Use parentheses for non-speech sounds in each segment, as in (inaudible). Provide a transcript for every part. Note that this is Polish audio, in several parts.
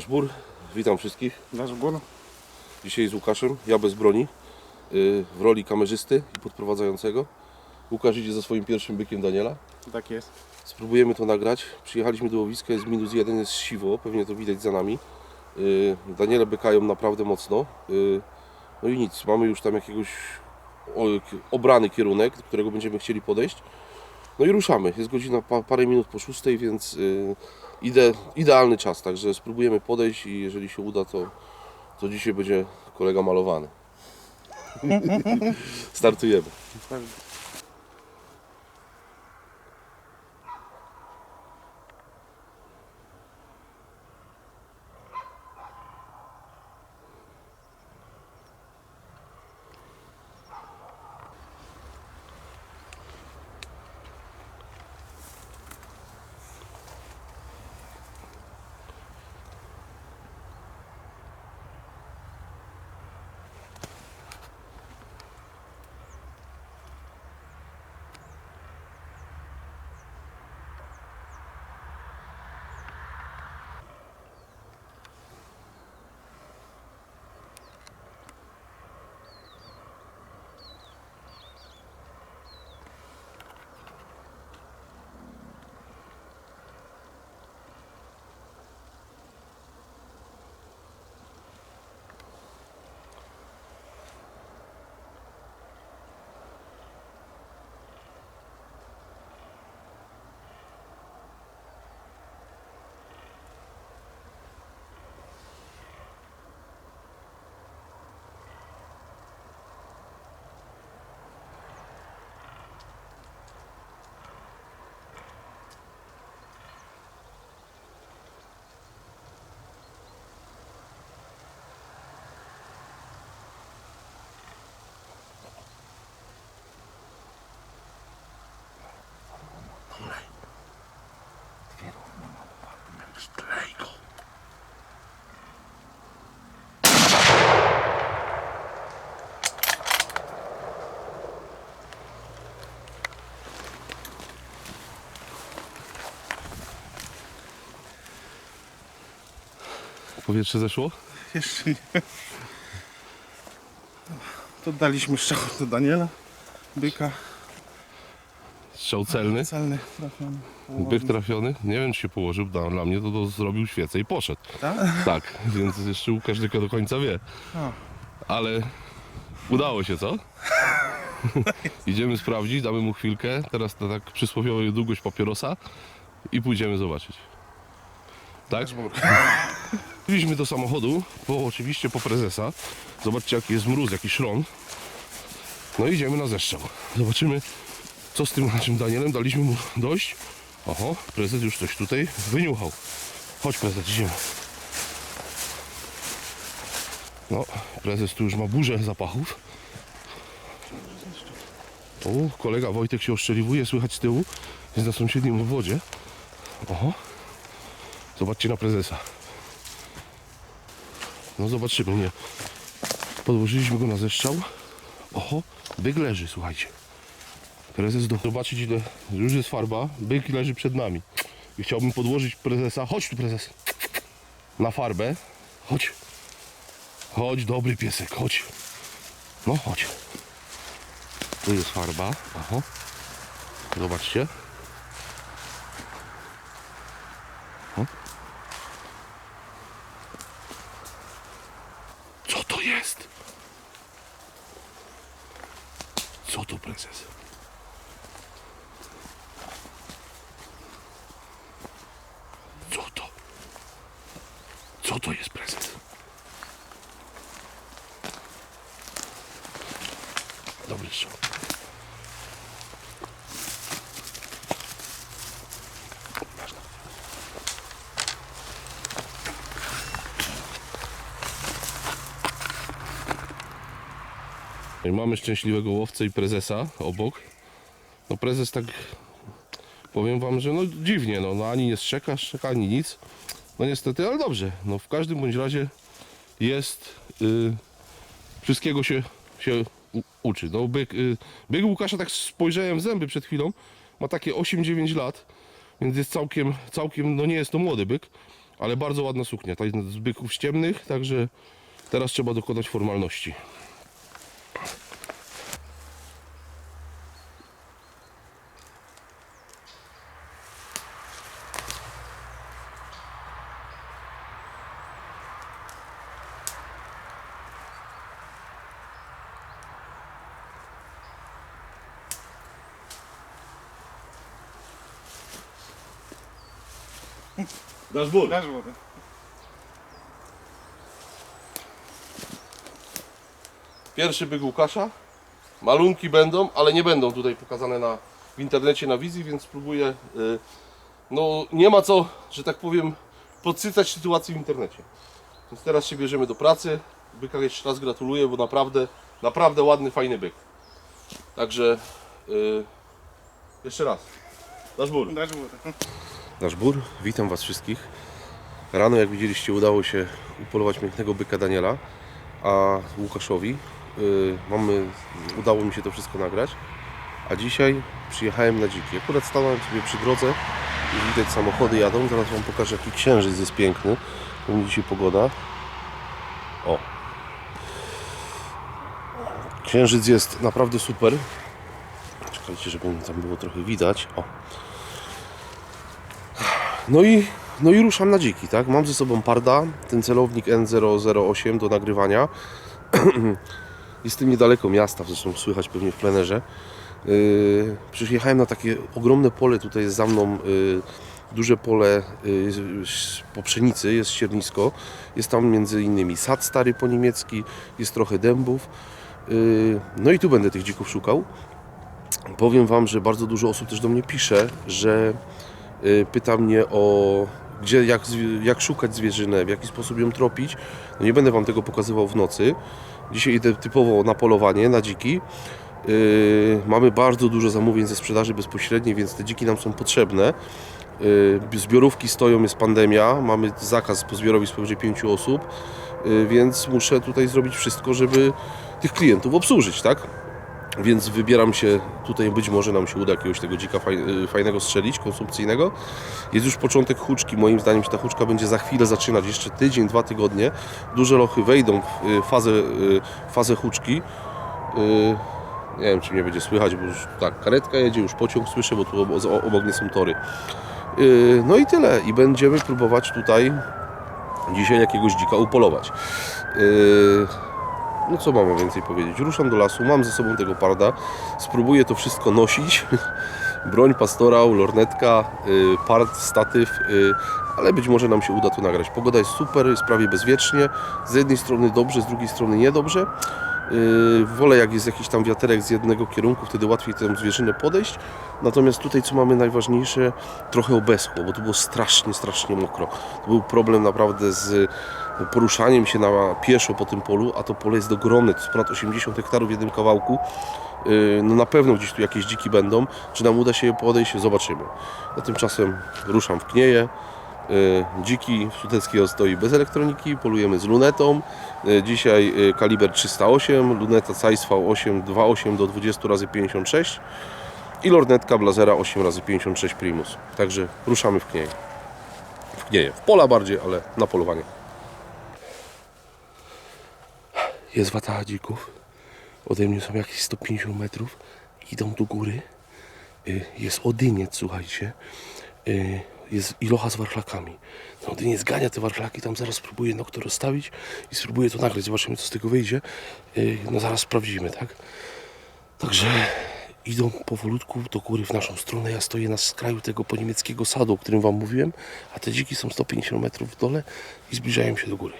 Bur, witam wszystkich. Nasz? Dzisiaj z Łukaszem, ja bez broni, yy, w roli kamerzysty i podprowadzającego. Łukasz idzie za swoim pierwszym bykiem Daniela. Tak jest. Spróbujemy to nagrać. Przyjechaliśmy do łowiska, jest minus jeden, jest siwo, pewnie to widać za nami. Yy, Daniele bykają naprawdę mocno. Yy, no i nic, mamy już tam jakiegoś obrany kierunek, do którego będziemy chcieli podejść. No i ruszamy. Jest godzina pa, parę minut po szóstej, więc yy, ide, idealny czas. Także spróbujemy podejść i jeżeli się uda, to, to dzisiaj będzie kolega malowany. (laughs) Startujemy. Powietrze zeszło? Jeszcze nie. To daliśmy strzał do Daniela. Byka. Strzał celny. Celny trafiony. Byk trafiony. Nie wiem, czy się położył. Dla, dla mnie to, to zrobił świecę i poszedł. Tak? Tak, więc jeszcze Łukasz tylko do końca wie. A. Ale udało się, co? (laughs) Idziemy sprawdzić, damy mu chwilkę. Teraz na tak przysłowiową długość papierosa i pójdziemy zobaczyć. Tak? Wróciliśmy do samochodu, bo oczywiście po prezesa. Zobaczcie jaki jest mróz, jaki szron. No i idziemy na zeszczał. Zobaczymy co z tym naszym Danielem. Daliśmy mu dojść. Oho, prezes już coś tutaj wyniuchał. Chodź prezes, idziemy. No, prezes tu już ma burzę zapachów. O, kolega Wojtek się oszczeliwuje, słychać z tyłu. Jest na sąsiednim obwodzie. Oho. Zobaczcie na prezesa. No zobaczymy, nie. Podłożyliśmy go na zeszczał. Oho, byk leży, słuchajcie. Prezes do... Zobaczyć ile już jest farba. Byk leży przed nami. I chciałbym podłożyć prezesa. Chodź tu prezes. Na farbę. Chodź. Chodź, dobry piesek, chodź. No, chodź. Tu jest farba. Oho. Zobaczcie. O. Co to jest? Co to prezes? Co to? Co to jest prezes? Dobry strzał. Masz to. I Mamy szczęśliwego łowcę i prezesa obok. No prezes tak powiem wam, że no dziwnie, no, no ani nie strzeka, ani nic. No niestety, ale dobrze. No w każdym bądź razie jest y, wszystkiego się, się uczy. No byk, y, byk Łukasza tak spojrzałem w zęby przed chwilą. Ma takie 8-9 lat, więc jest całkiem, całkiem, no nie jest to młody byk, Ale bardzo ładna suknia, ta z byków ściemnych, także teraz trzeba dokonać formalności. Dasz ból. Dasz wodę. Pierwszy byk Łukasza. Malunki będą, ale nie będą tutaj pokazane na, w internecie na wizji, więc spróbuję. y, No nie ma co, że tak powiem, podsycać sytuacji w internecie. Więc teraz się bierzemy do pracy. Byka jeszcze raz gratuluję, bo naprawdę, naprawdę ładny, fajny byk. Także y, jeszcze raz. Dasz ból. Dasz wodę. Nasz bór, witam Was wszystkich. Rano, jak widzieliście, udało się upolować pięknego byka Daniela, a Łukaszowi y, mamy, udało mi się to wszystko nagrać. A dzisiaj przyjechałem na dziki. Akurat stanąłem sobie przy drodze i widać samochody jadą. Zaraz Wam pokażę, jaki księżyc jest piękny. U mnie dzisiaj pogoda. O! Księżyc jest naprawdę super. Czekajcie, żeby tam było trochę widać. O! No i, no i ruszam na dziki, tak? Mam ze sobą parda, ten celownik N008 do nagrywania. (clears throat) Jestem niedaleko miasta, zresztą słychać pewnie w plenerze. Yy, przyjechałem na takie ogromne pole, tutaj jest za mną yy, duże pole yy, po pszenicy, jest ściernisko. Jest tam między innymi sad stary po niemiecki, jest trochę dębów. Yy, no i tu będę tych dzików szukał. Powiem Wam, że bardzo dużo osób też do mnie pisze, że pyta mnie o gdzie, jak, jak szukać zwierzynę, w jaki sposób ją tropić. No nie będę Wam tego pokazywał w nocy. Dzisiaj idę typowo na polowanie, na dziki. Yy, mamy bardzo dużo zamówień ze sprzedaży bezpośredniej, więc te dziki nam są potrzebne. Yy, zbiorówki stoją, jest pandemia, mamy zakaz po powyżej 5 osób, yy, więc muszę tutaj zrobić wszystko, żeby tych klientów obsłużyć, tak? Więc wybieram się tutaj, być może nam się uda jakiegoś tego dzika y, fajnego strzelić, konsumpcyjnego. Jest już początek huczki, moim zdaniem się ta huczka będzie za chwilę zaczynać, jeszcze tydzień, dwa tygodnie. Duże lochy wejdą w y, fazę, y, fazę huczki. Nie wiem, czy mnie będzie słychać, bo już tak, karetka jedzie, już pociąg słyszę, bo tu obok, obok nie są tory. No i tyle. I będziemy próbować tutaj dzisiaj jakiegoś dzika upolować. No co mam więcej powiedzieć? Ruszam do lasu, mam ze sobą tego parda, spróbuję to wszystko nosić. (laughs) Broń, pastorał, lornetka, y, pard, statyw, y, ale być może nam się uda to nagrać. Pogoda jest super, jest prawie bezwiecznie. Z jednej strony dobrze, z drugiej strony niedobrze. Yy, wolę jak jest jakiś tam wiaterek z jednego kierunku, wtedy łatwiej tę zwierzynę podejść. Natomiast tutaj co mamy najważniejsze, trochę obeschło, bo tu było strasznie, strasznie mokro. To był problem naprawdę z poruszaniem się na pieszo po tym polu, a to pole jest ogromne, to ponad 80 hektarów w jednym kawałku. Yy, No na pewno gdzieś tu jakieś dziki będą. Czy nam uda się je podejść, zobaczymy. A tymczasem ruszam w knieje. Yy, Dziki Sudeckiego stoi bez elektroniki, polujemy z lunetą. Yy, Dzisiaj yy, kaliber 308, luneta Zeiss V8 2.8 do 20 razy 56 i lornetka Blazera 8 razy 56 Primus. Także ruszamy w knieje. W knieje, w pola bardziej, ale na polowanie. Jest wata dzików. Ode mnie są jakieś 150 metrów. Idą do góry. Y, Jest odyniec, słuchajcie jest ilocha z warchlakami. No, nie zgania te warchlaki, tam zaraz spróbuję nokty rozstawić i spróbuję to nagrać, zobaczymy co z tego wyjdzie. Yy, no zaraz sprawdzimy, tak? Także idą powolutku do góry w naszą stronę. Ja stoję na skraju tego poniemieckiego sadu, o którym Wam mówiłem, a te dziki są 150 metrów w dole i zbliżają się do góry.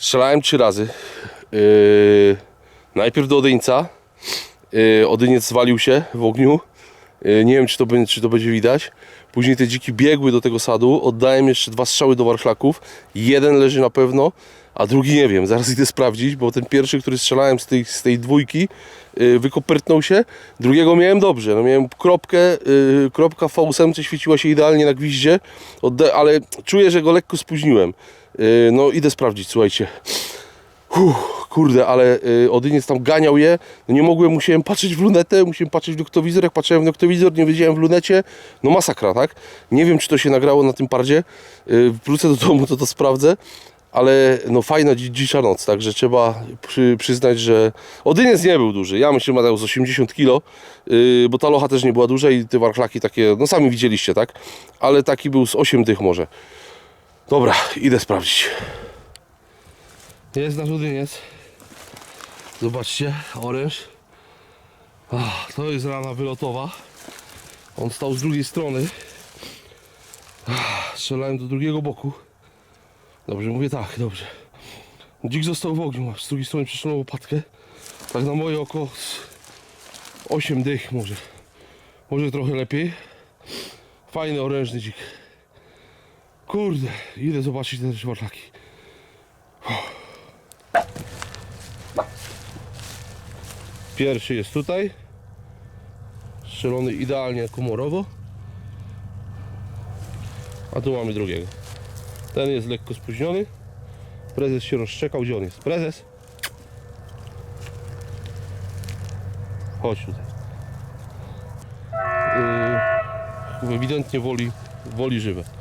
Strzelałem trzy razy. Yy, najpierw do Odyńca. Yy, Odyniec zwalił się w ogniu. Yy, nie wiem, czy to, będzie, czy to będzie widać. Później te dziki biegły do tego sadu. Oddałem jeszcze dwa strzały do warszlaków. Jeden leży na pewno, a drugi nie wiem. Zaraz idę sprawdzić, bo ten pierwszy, który strzelałem z tej, z tej dwójki, yy, wykopertnął się. Drugiego miałem dobrze. No, miałem kropkę, yy, kropka w V8 świeciła się idealnie na gwiździe, ale czuję, że go lekko spóźniłem. Yy, no idę sprawdzić, słuchajcie. Uff, kurde, ale y, Odyniec tam ganiał je. No nie mogłem, musiałem patrzeć w lunetę, musiałem patrzeć w noktowizor. Jak patrzyłem w noktowizor, nie wiedziałem w lunecie. No masakra, tak? Nie wiem, czy to się nagrało na tym pardzie. Y, wrócę do domu, to to sprawdzę. Ale no fajna dzi- dzicza noc, także trzeba przy, przyznać, że Odyniec nie był duży. Ja myślę, że ma z 80 kg, yy, bo ta locha też nie była duża i te warchlaki takie, no sami widzieliście, tak? Ale taki był z 8 tych może. Dobra, idę sprawdzić. Jest nasz Odyniec. Zobaczcie, oręż. Ach, to jest rana wylotowa. On stał z drugiej strony. Ach, Strzelałem do drugiego boku. Dobrze, mówię tak, dobrze. Dzik został w ogniu, a z drugiej strony przyszło łopatkę. Tak na moje oko 8 dych może. Może trochę lepiej. Fajny orężny dzik. Kurde, idę zobaczyć te szwarlaki. Pierwszy jest tutaj. Strzelony idealnie komorowo. A tu mamy drugiego. Ten jest lekko spóźniony. Prezes się rozczekał. Gdzie on jest? Prezes? Chodź tutaj. Yy, ewidentnie woli, woli żywe.